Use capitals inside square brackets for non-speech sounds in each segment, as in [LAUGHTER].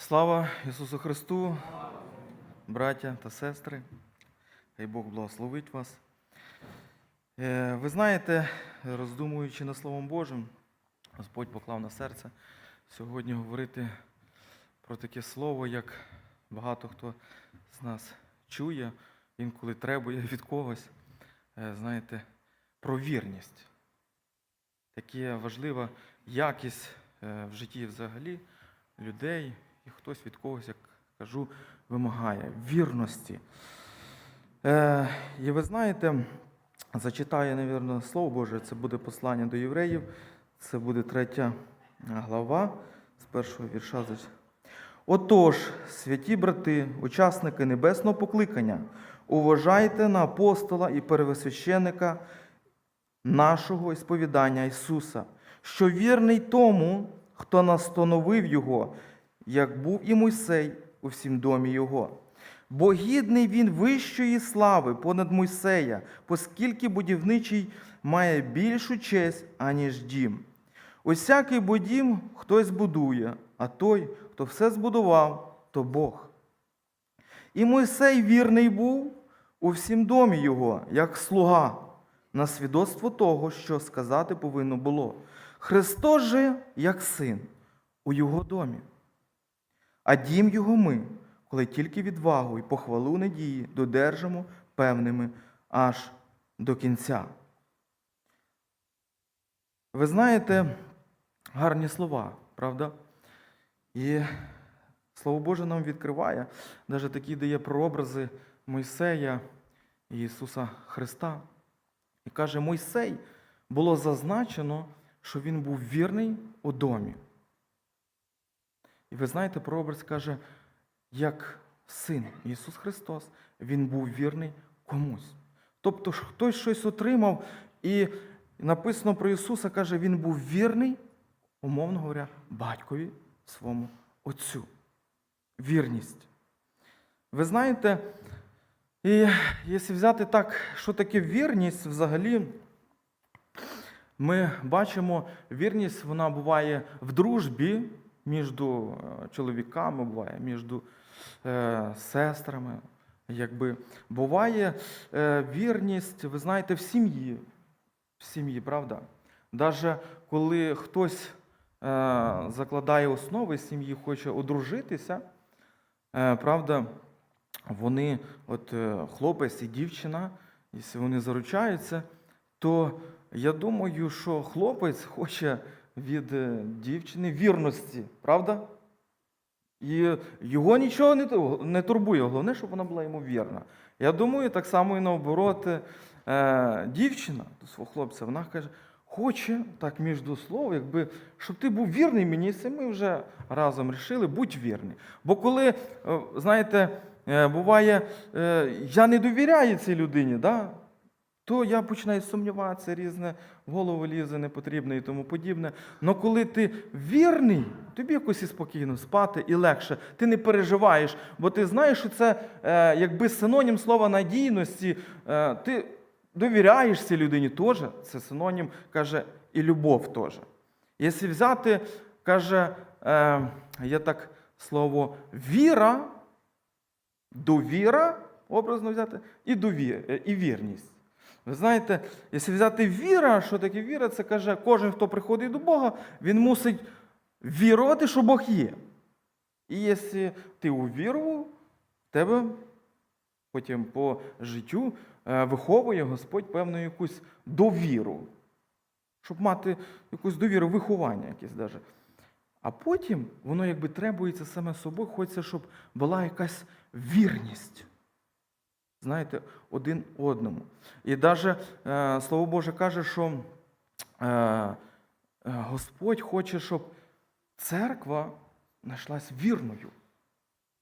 Слава Ісусу Христу, браття та сестри, хай Бог благословить вас. Е, Ви знаєте, роздумуючи над Словом Божим, Господь поклав на серце сьогодні говорити про таке слово, як багато хто з нас чує, інколи требує від когось, е, знаєте, про вірність. Таке важлива якість е, в житті взагалі людей, і хтось від когось, як кажу, вимагає вірності. Е, і ви знаєте, зачитаю, мабуть, Слово Боже, це буде послання до євреїв, це буде третя глава з першого вірша. Отож, святі брати, учасники небесного покликання, уважайте на апостола і первосвященника нашого ісповідання Ісуса, що вірний тому, хто настановив Його, як був і Мойсей у всім домі Його. Бо гідний він вищої слави понад Мойсея, оскільки будівничий має більшу честь, аніж дім. Усякий бо дім хтось будує, а той, хто все збудував, то Бог. І Мойсей вірний був у всім домі його, як слуга, на свідоцтво того, що сказати повинно було. Христос же як син у його домі. А дім його ми, коли тільки відвагу і похвалу надії додержимо певними аж до кінця. Ви знаєте гарні слова, правда? І Слово Боже нам відкриває, навіть такі дає прообрази Мойсея і Ісуса Христа. І каже, Мойсей було зазначено, що він був вірний у домі. І ви знаєте, прообраз каже, як син Ісус Христос, Він був вірний комусь. Тобто хтось щось отримав, і написано про Ісуса, каже, Він був вірний, умовно говоря, батькові своєму Отцю. Вірність. Ви знаєте, і якщо взяти так, що таке вірність взагалі, ми бачимо, вірність вона буває в дружбі між е, чоловіками, буває між е, сестрами. Якби. Буває е, вірність, ви знаєте, в сім'ї. В сім'ї, правда? Даже коли хтось е, закладає основи сім'ї, хоче одружитися, е, правда, вони, от е, хлопець і дівчина, якщо вони заручаються, то я думаю, що хлопець хоче від е, дівчини вірності, правда? І його нічого не, турбує. Головне, щоб вона була йому вірна. Я думаю, так само і наоборот, е, дівчина до свого хлопця, вона каже, хоче так між до слов, якби, щоб ти був вірний мені, це ми вже разом рішили, будь вірний. Бо коли, е, знаєте, буває, я не довіряю цій людині, да? То я починаю сумніватися, різне в голову лізе непотрібне і тому подібне. Але коли ти вірний, тобі якось і спокійно спати і легше. Ти не переживаєш, бо ти знаєш, що це е, якби синонім слова надійності. Е, ти довіряєш цій людині теж, це синонім, каже, і любов теж. Якщо взяти, каже, е, є так слово віра, довіра, образно взяти, і, довір, е, і вірність. Ви знаєте, якщо взяти віра, що таке віра, це каже, кожен, хто приходить до Бога, він мусить вірувати, що Бог є. І якщо ти увірував, тебе потім по життю е, виховує Господь певну якусь довіру, щоб мати якусь довіру, виховання якесь даже. А потім воно якби требується саме собою, хочеться, щоб була якась вірність. Знаєте, один одному. І навіть е, Слово Боже каже, що е, Господь хоче, щоб церква знайшлась вірною.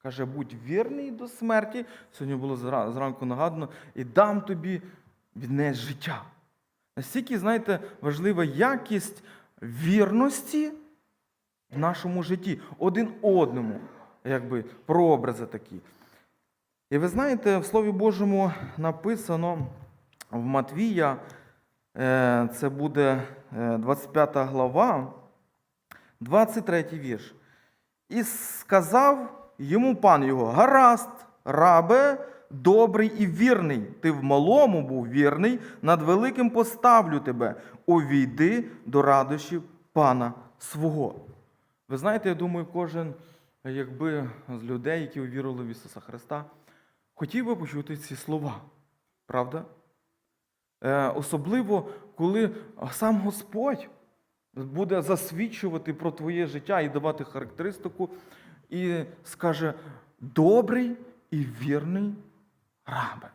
Каже, будь вірний до смерті. Сьогодні було зранку нагадано, і дам тобі від неї життя. Настільки, знаєте, важлива якість вірності в нашому житті, один одному, якби прообрази такі. І ви знаєте, в Слові Божому написано в Матвія, е, це буде е, 25 глава, 23 вірш. І сказав йому пан його: Гаразд, рабе, добрий і вірний. Ти в малому був вірний, над великим поставлю тебе. Увійди до радощів пана свого. Ви знаєте, я думаю, кожен, якби з людей, які увірували в Ісуса Христа, хотів би почути ці слова. Правда? Е, особливо, коли сам Господь буде засвідчувати про твоє життя і давати характеристику, і скаже: добрий і вірний рабе.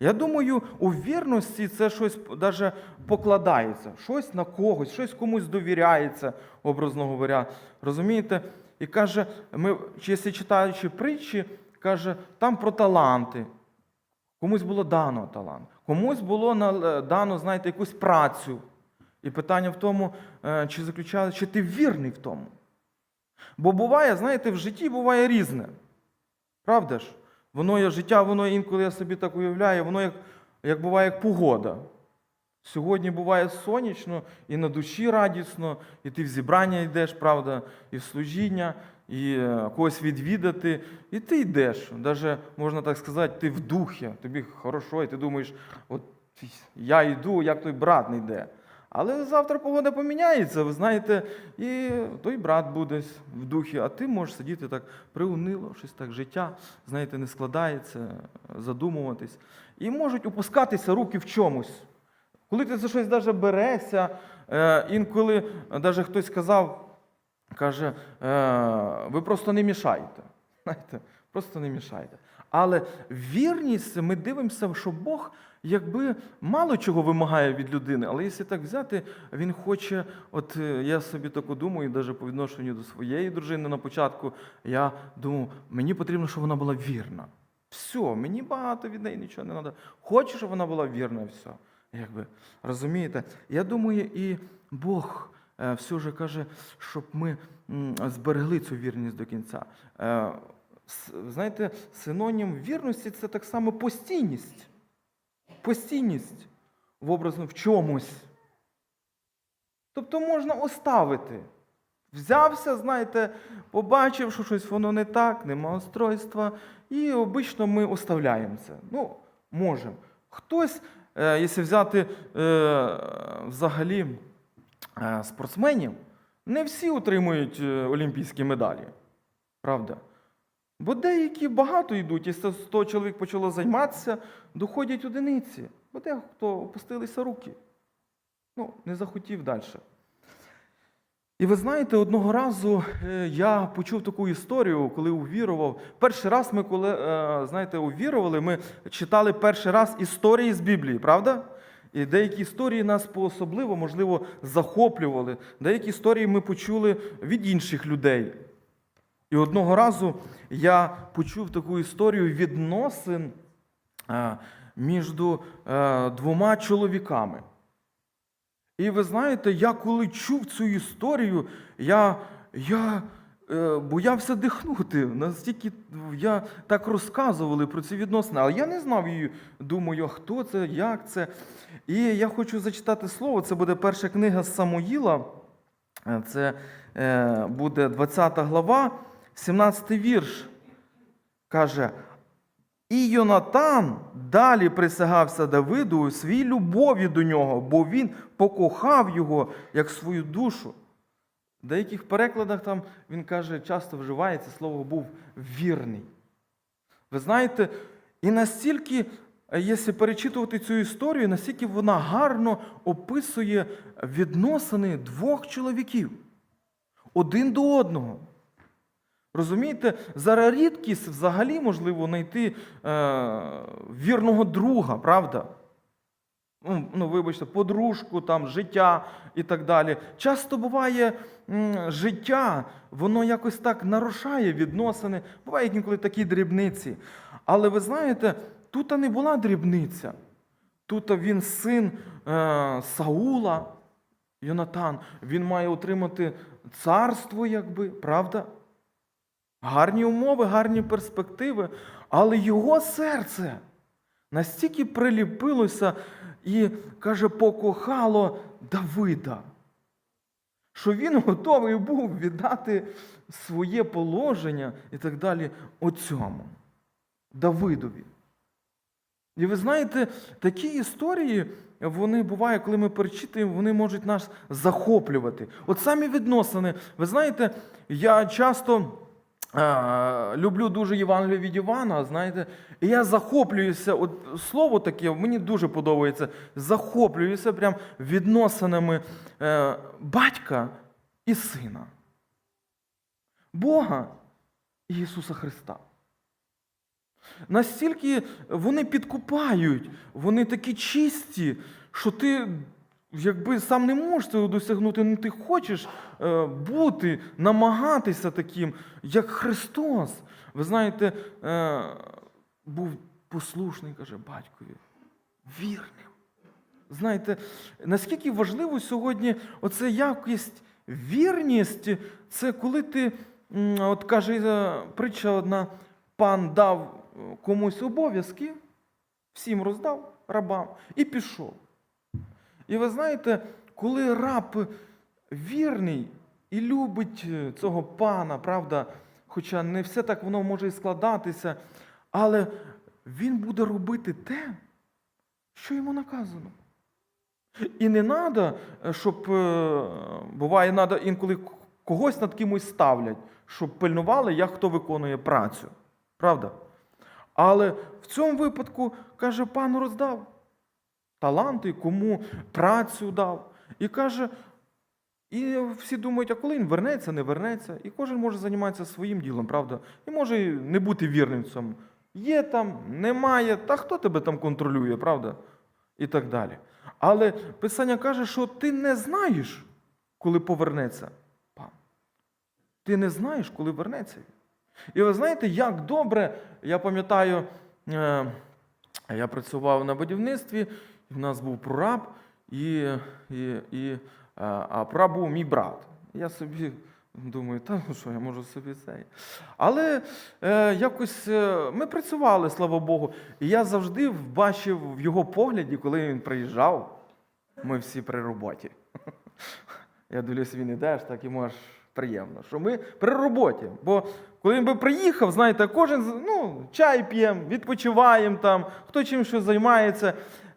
Я думаю, у вірності це щось даже покладається, щось на когось, щось комусь довіряється, образно говоря. Розумієте? І каже, ми, якщо читаючи притчі, каже, там про таланти. Комусь було дано талант, комусь було дано, знаєте, якусь працю. І питання в тому, е, чи заключається, чи ти вірний в тому. Бо буває, знаєте, в житті буває різне. Правда ж? Воно є життя, воно інколи я собі так уявляю, воно як, як буває як погода. Сьогодні буває сонячно, і на душі радісно, і ти в зібрання йдеш, правда, і в служіння, і е, когось відвідати, і ти йдеш. Даже, можна так сказати, ти в духі, тобі хорошо, і ти думаєш, от я йду, як той брат не йде. Але завтра погода поміняється, ви знаєте, і той брат буде в духі, а ти можеш сидіти так приунило, щось так життя, знаєте, не складається, задумуватись. І можуть опускатися руки в чомусь. Коли ти за щось даже берешся, е, інколи навіть хтось сказав, каже, е, ви просто не мішайте. [LAUGHS] Знаєте, просто не мішайте. Але вірність, ми дивимося, що Бог якби мало чого вимагає від людини, але якщо так взяти, він хоче, от е, я собі таку думаю, навіть по відношенню до своєї дружини на початку, я думав, мені потрібно, щоб вона була вірна. Все, мені багато від неї нічого не треба. Хочу, щоб вона була вірна, все. Якби, розумієте? Я думаю, і Бог все ж каже, щоб ми зберегли цю вірність до кінця. Е, Знаєте, синонім вірності це так само постійність. Постійність в образно в чомусь. Тобто можна оставити. Взявся, знаєте, побачив, що щось воно не так, нема устройства, і обично ми оставляємо це. Ну, можемо. Хтось, е, якщо взяти е, взагалі е, спортсменів, не всі отримують е, олімпійські медалі. Правда? Бо деякі багато йдуть, якщо 100 чоловік почало займатися, доходять одиниці. Бо дехто опустилися руки. Ну, не захотів далі. І ви знаєте, одного разу е, я почув таку історію, коли увірував. Перший раз ми, коли е, знаєте, увірували, ми читали перший раз історії з Біблії, правда? І деякі історії нас по-особливо, можливо, захоплювали. Деякі історії ми почули від інших людей. І одного разу я почув таку історію відносин е, між е, двома чоловіками. І ви знаєте, я коли чув цю історію, я, я боявся дихнути. Настільки я так розказували про ці відносини, але я не знав її. Думаю, хто це, як це. І я хочу зачитати слово. Це буде перша книга Самуїла. Е, Це е, буде 20 глава, 17 вірш. Каже, і Йонатан далі присягався Давиду у своїй любові до нього, бо він покохав його як свою душу. В деяких перекладах там він каже, часто вживається слово був вірний. Ви знаєте, і настільки, е, якщо перечитувати цю історію, настільки вона гарно описує відносини двох чоловіків один до одного. Розумієте, зараз рідкість взагалі можливо знайти е, вірного друга, правда? Ну, ну, вибачте, подружку, там, життя і так далі. Часто буває життя, воно якось так нарушає відносини, бувають інколи такі дрібниці. Але ви знаєте, тут не була дрібниця. Тут він син е, Саула, Йонатан, він має отримати царство, якби, правда? Гарні умови, гарні перспективи, але його серце настільки приліпилося і, каже, покохало Давида, що він готовий був віддати своє положення і так далі оцьому Давидові. І ви знаєте, такі історії, вони бувають, коли ми перечитуємо, вони можуть нас захоплювати. От самі відносини. Ви знаєте, я часто люблю дуже Євангелію від Івана, знаєте, і я захоплююся, от слово таке, мені дуже подобається, захоплююся прям відносинами е, батька і сина. Бога і Ісуса Христа. Настільки вони підкупають, вони такі чисті, що ти, якби сам не можеш цього досягнути, ну ти хочеш е, бути, намагатися таким, як Христос. Ви знаєте, е, був послушний, каже, батькові, вірним. Знаєте, наскільки важливо сьогодні оце якість вірність, це коли ти, от каже е, притча одна, пан дав комусь обов'язки, всім роздав рабам і пішов. І ви знаєте, коли раб вірний і любить е, цього пана, правда, хоча не все так воно може і складатися, але він буде робити те, що йому наказано. І не треба, щоб е, буває, треба інколи когось над кимось ставлять, щоб пильнували, як хто виконує працю. Правда? Але в цьому випадку, каже, пан роздав таланти, кому працю дав. І каже, і всі думають, а коли він вернеться, не вернеться. І кожен може займатися своїм ділом, правда? І може не бути вірним цьому. Є там, немає, та хто тебе там контролює, правда? І так далі. Але Писання каже, що ти не знаєш, коли повернеться пан. Ти не знаєш, коли вернеться. І ви знаєте, як добре, я пам'ятаю, е, я працював на будівництві, в нас був прораб, і, і, і, е, а прораб був мій брат. Я собі думаю, та ну що, я можу собі цей. Але е, якось е, ми працювали, слава Богу, і я завжди бачив в його погляді, коли він приїжджав, ми всі при роботі. [LAUGHS] Я дивлюсь, він іде, аж так йому аж приємно, що ми при роботі. Бо коли він би приїхав, знаєте, кожен ну, чай п'ємо, відпочиваємо там, хто чим що займається.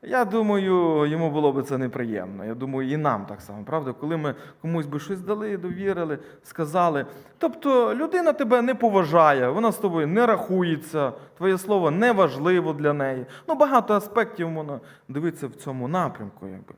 Я думаю, йому було б це неприємно. Я думаю, і нам так само, правда? Коли ми комусь би щось дали, довірили, сказали. Тобто людина тебе не поважає, вона з тобою не рахується, твоє слово не важливо для неї. Ну, багато аспектів можна дивитися в цьому напрямку. Якби.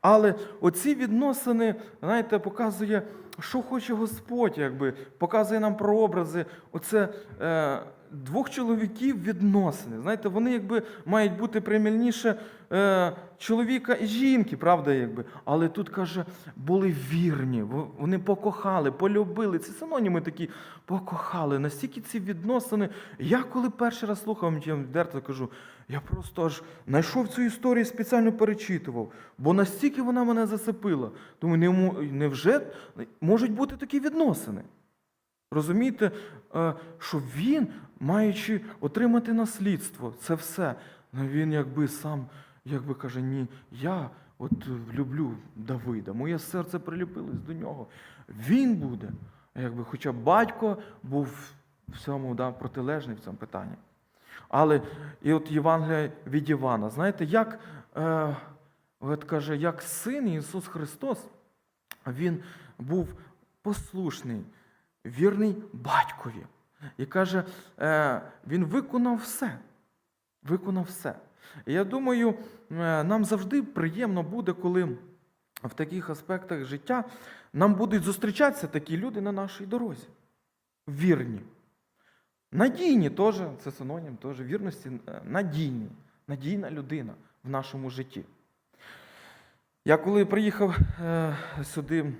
Але оці відносини, знаєте, показує, що хоче Господь, якби, показує нам прообрази. Оце е, двох чоловіків відносини. Знаєте, вони якби мають бути примільніше е, чоловіка і жінки, правда, якби. Але тут каже, були вірні, вони покохали, полюбили. Це синоніми такі покохали. Настільки ці відносини. Я коли перший раз слухав Мтєм Дерта, кажу, я просто аж знайшов цю історію, спеціально перечитував, бо настільки вона мене зацепила. Думаю, невже можуть бути такі відносини? Розумієте, е, що він, маючи отримати наслідство, це все, ну, він якби сам, якби каже, ні, я от люблю Давида, моє серце приліпилось до нього. Він буде, якби, хоча батько був в цьому да, протилежний в цьому питанні. Але і от Євангелія від Івана, знаєте, як, е, от каже, як син Ісус Христос, він був послушний, вірний батькові. І каже, е, він виконав все. Виконав все. І я думаю, е, нам завжди приємно буде, коли в таких аспектах життя нам будуть зустрічатися такі люди на нашій дорозі. Вірні. Надійні теж, це синонім теж вірності, е, надійні, надійна людина в нашому житті. Я коли приїхав сюди,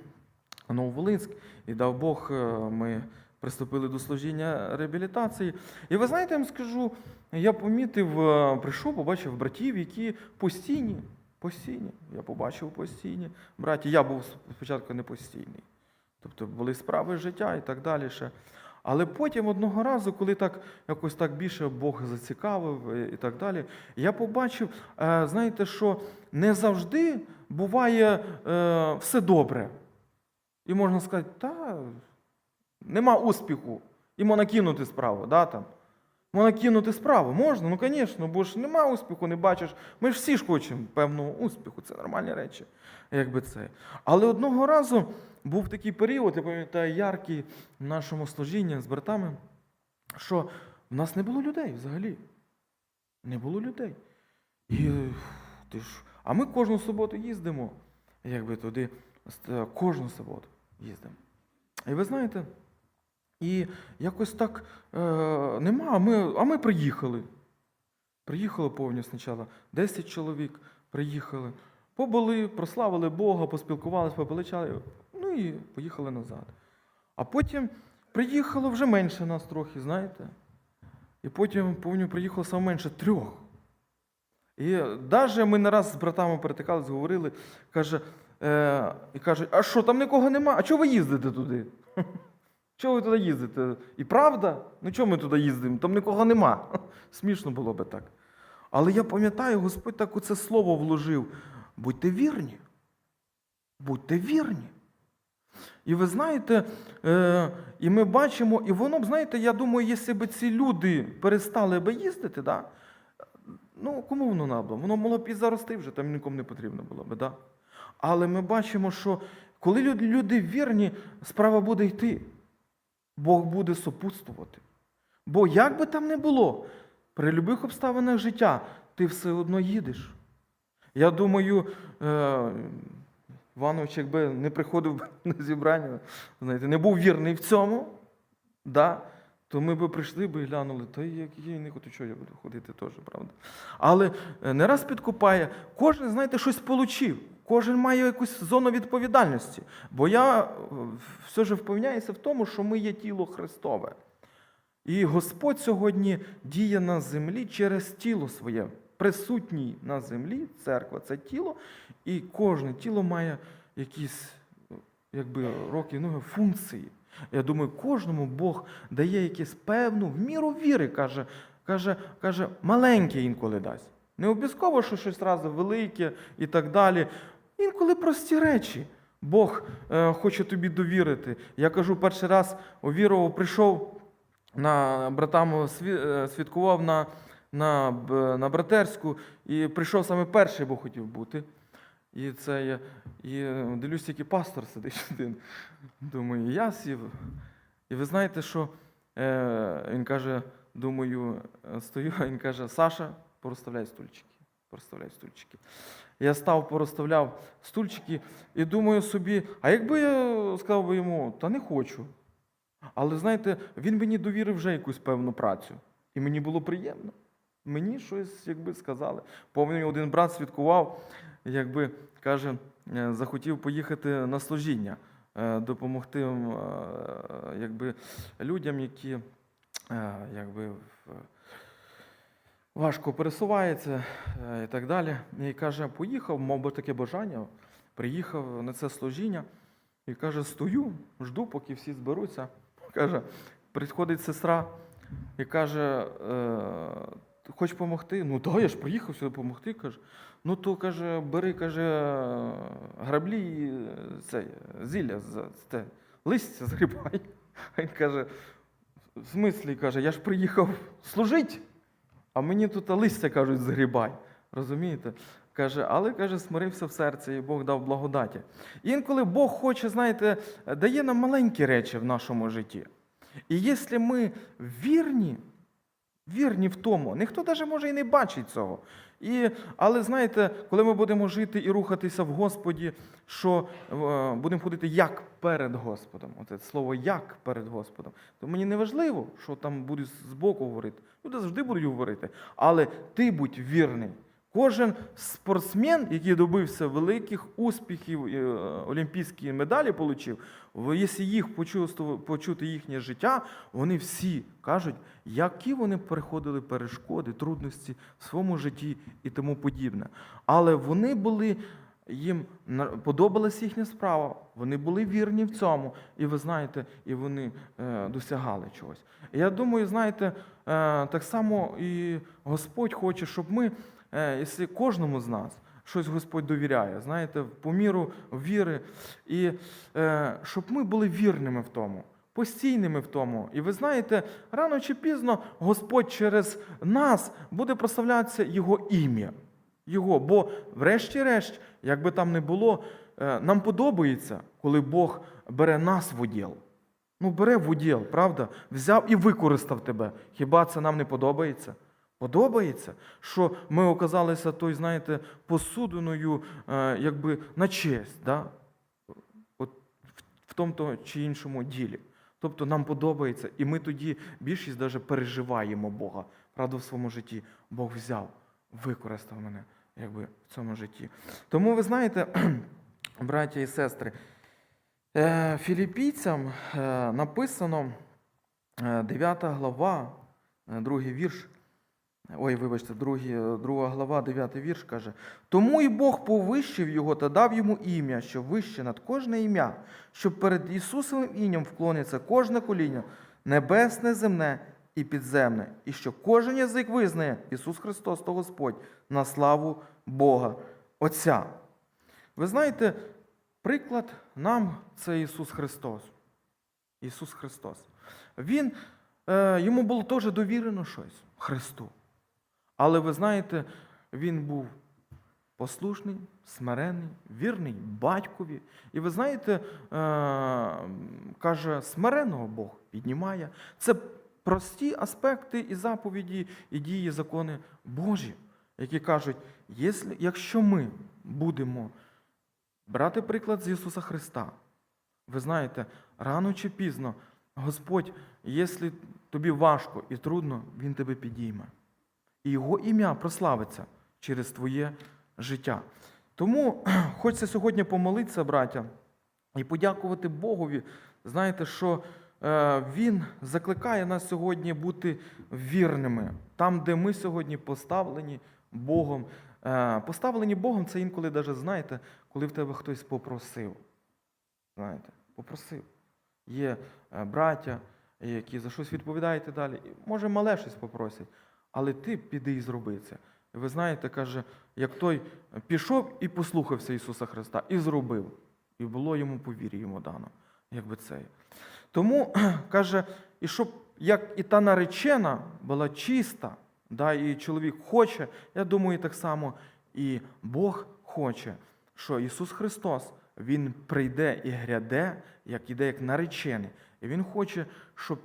Нововолинськ, і дав Бог, е, ми приступили до служіння реабілітації. І ви знаєте, я вам скажу, я помітив, е, прийшов, побачив братів, які постійні, постійні. Я побачив постійні браті. Я був спочатку не постійний. Тобто були справи життя і так далі. ще. Але потім одного разу, коли так якось так більше Бог зацікавив е, і так далі, я побачив, знаєте, що не завжди буває все добре. І можна сказати, та нема успіху. І можна кинути справу, да, там. Можна кинути справу, можна, ну звісно, бо ж нема успіху, не бачиш. Ми ж всі ж хочемо певного успіху, це нормальні речі. Якби це. Але одного разу був такий період, я пам'ятаю, яркий в нашому служінні з братами, що в нас не було людей взагалі. Не було людей. І ти ж, а ми кожну суботу їздимо, якби туди, кожну суботу їздимо. І ви знаєте, і якось так е, нема, а ми, а ми приїхали. Приїхали повністю спочатку. 10 чоловік приїхали, побули, прославили Бога, поспілкувалися, попеличали, ну і поїхали назад. А потім приїхало вже менше нас трохи, знаєте. І потім, повністю приїхало саме менше трьох. І навіть ми не раз з братами перетикались, говорили, каже, е, і кажуть, а що, там нікого нема? А чого ви їздите туди? [LAUGHS] Чого ви туди їздите? І правда? Ну чого ми туди їздимо? Там нікого нема. [LAUGHS] Смішно було би так. Але я пам'ятаю, Господь так оце слово вложив. Будьте вірні. Будьте вірні. І ви знаєте, е, і ми бачимо, і воно б, знаєте, я думаю, якщо б ці люди перестали би їздити, да, ну кому воно надо? Воно могло б і зарости вже, там нікому не потрібно було б, да? Але ми бачимо, що коли люди, вірні, справа буде йти. Бог буде сопутствувати. Бо як би там не було, при будь-яких обставинах життя ти все одно їдеш. Я думаю, е, Іванович, якби не приходив на зібрання, знаєте, не був вірний в цьому, да, то ми б прийшли б і глянули, та я не хочу, що я буду ходити теж, правда. Але е, не раз підкупає, кожен, знаєте, щось получив. Кожен має якусь зону відповідальності. Бо я е, все ж впевняюся в тому, що ми є тіло Христове. І Господь сьогодні діє на землі через тіло своє. Присутній на землі, церква це тіло, і кожне тіло має якісь якби, роки, ноги, функції. Я думаю, кожному Бог дає якусь певну в міру віри, каже, каже, каже, маленьке інколи дасть. Не обов'язково, що щось разу велике і так далі. Інколи прості речі. Бог е, хоче тобі довірити. Я кажу, перший раз увірував, прийшов на братам сві- е, на, на, на братерську і прийшов саме перший, бо хотів бути. І це я і е, дивлюсь, який пастор сидить [LAUGHS] один. Думаю, я сів. І ви знаєте, що е, він каже, думаю, е, стою, він каже, Саша, порозставляй стульчики. Порозставляй стульчики. Я став, порозставляв стульчики і думаю собі, а якби я сказав би йому, та не хочу. Але знаєте, він мені довірив вже якусь певну працю. І мені було приємно. Мені щось, якби сказали. Пам'ятаю, один брат свідкував, якби каже, е, захотів поїхати на служіння, е, допомогти е, якби, людям, які якби, важко пересуваються е, і так далі. І каже, поїхав, мав би таке бажання, приїхав на це служіння. І каже, стою, жду, поки всі зберуться. Каже, приходить сестра і каже, е, «Ти допомогти? Ну так, я ж приїхав сюди допомогти. Каже, ну то каже, бери, каже, граблі і е, це, зілля, те, листя згрібай. А [LAUGHS] він каже, в смислі, каже, я ж приїхав служити, а мені тут листя кажуть, згрібай. Розумієте? Каже, але каже, смирився в серці, і Бог дав благодаті. Інколи Бог хоче, знаєте, дає нам маленькі речі в нашому житті. І якщо ми вірні, вірні в тому, ніхто навіть може і не бачить цього. І, але знаєте, коли ми будемо жити і рухатися в Господі, що е, будемо ходити як перед Господом, оце слово як перед Господом, то мені не важливо, що там будуть збоку говорити. Люди завжди будуть говорити, але ти будь вірний. Кожен спортсмен, який добився великих успіхів, е, олімпійські медалі отримав, якщо їх почути їхнє життя, вони всі кажуть, які вони переходили перешкоди, трудності в своєму житті і тому подібне. Але вони були, їм подобалась їхня справа, вони були вірні в цьому, і ви знаєте, і вони е, досягали чогось. Я думаю, знаєте, е, так само і Господь хоче, щоб ми, якщо кожному з нас щось Господь довіряє, знаєте, по міру віри. І е, щоб ми були вірними в тому, постійними в тому. І ви знаєте, рано чи пізно Господь через нас буде прославлятися Його ім'я. Його. Бо, врешті-решт, як би там не було, е, нам подобається, коли Бог бере нас в уділ. Ну, бере в уділ, правда? Взяв і використав тебе. Хіба це нам не подобається? Подобається, що ми оказалися той, знаєте, посудиною, е, якби на честь, да? От в- тому чи іншому ділі. Тобто нам подобається, і ми тоді більшість даже переживаємо Бога. Правда, в своєму житті Бог взяв, використав мене якби, в цьому житті. Тому ви знаєте, [CLEARS THROAT] браття і сестри, е, філіпійцям е, написано 9 глава, другий вірш. Ой, вибачте, другі, друга глава, 9 вірш каже: Тому і Бог повищив його та дав йому ім'я, що вище над кожне ім'я, щоб перед Ісусовим ім'ям вклониться кожне коління, небесне, земне і підземне, і що кожен язик визнає Ісус Христос то Господь на славу Бога Отця. Ви знаєте, приклад нам це Ісус Христос. Ісус Христос. Він, е, йому було теж довірено щось Христу. Але ви знаєте, він був послушний, смиренний, вірний батькові. І ви знаєте, е, каже, смиреного Бог піднімає. Це прості аспекти і заповіді, і дії, закони Божі, які кажуть, якщо ми будемо брати приклад з Ісуса Христа, ви знаєте, рано чи пізно Господь, якщо тобі важко і трудно, Він тебе підійме. І Його ім'я прославиться через твоє життя. Тому [CLEARS THROAT] хочеться сьогодні помолитися, браття, і подякувати Богові. Знаєте, що е, Він закликає нас сьогодні бути вірними там, де ми сьогодні поставлені Богом. Е, Поставлені Богом це інколи навіть, знаєте, коли в тебе хтось попросив. Знаєте, попросив. Є е, браття, які за щось відповідають і далі. Може, мале щось попросять, але ти піди і зроби це. Ви знаєте, каже, як той пішов і послухався Ісуса Христа, і зробив. І було йому повір'я йому дано, якби це. Тому [CLEARS THROAT] каже, і щоб як і та наречена була чиста, да, і чоловік хоче, я думаю, так само і Бог хоче, що Ісус Христос, Він прийде і гряде, як іде як наречений. І Він хоче, щоб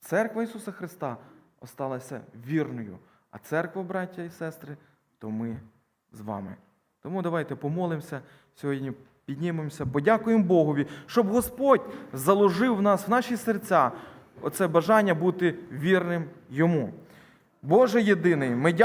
церква Ісуса Христа осталася вірною. А церква, браття і сестри, то ми з вами. Тому давайте помолимося сьогодні, піднімемося, подякуємо Богові, щоб Господь заложив в нас в наші серця оце бажання бути вірним Йому. Боже єдиний, ми